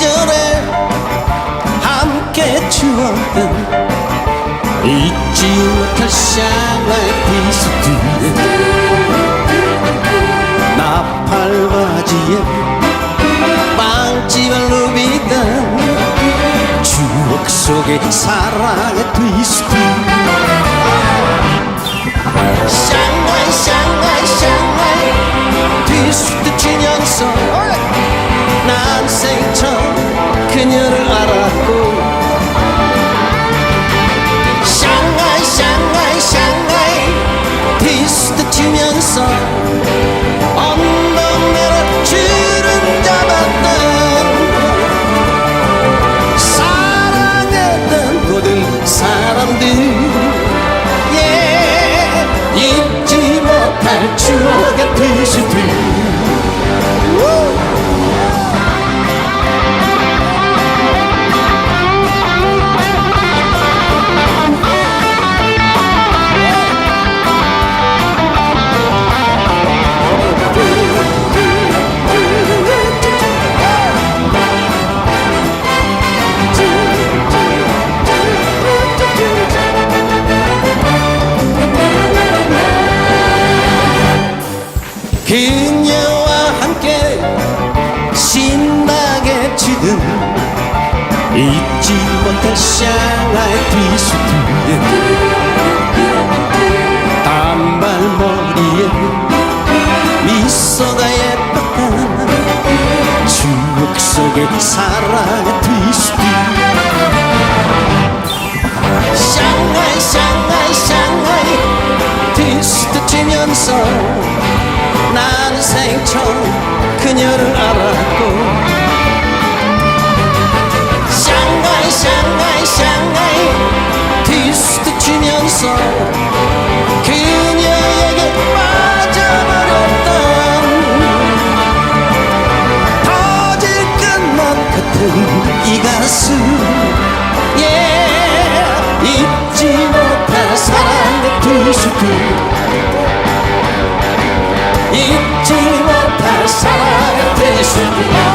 시절에 함께 추었던 잊지 못할 샹하이 피스트 나팔바지에 빵집을 누비던 추억 속의 사랑의 트위스트 샹하이 샹하이 못할 추억의 그녀와 함께 신나게 치든 잊지 못할 샹하이 트위스트 단발머리에 미소가 예뻤던 추억 속의 사랑의 트위스트 샹하이 샹하이 샹하이 트위스트 치면서 난 생처럼 그녀를 알았고. 샹하이 샹하이 샹하이 트위스트 치면서 그녀에게 빠져버렸던 터질 것만 같은 이 가슴. 예 잊지 못할 사랑의 트위스트 잊지 못할 사랑의 트위스트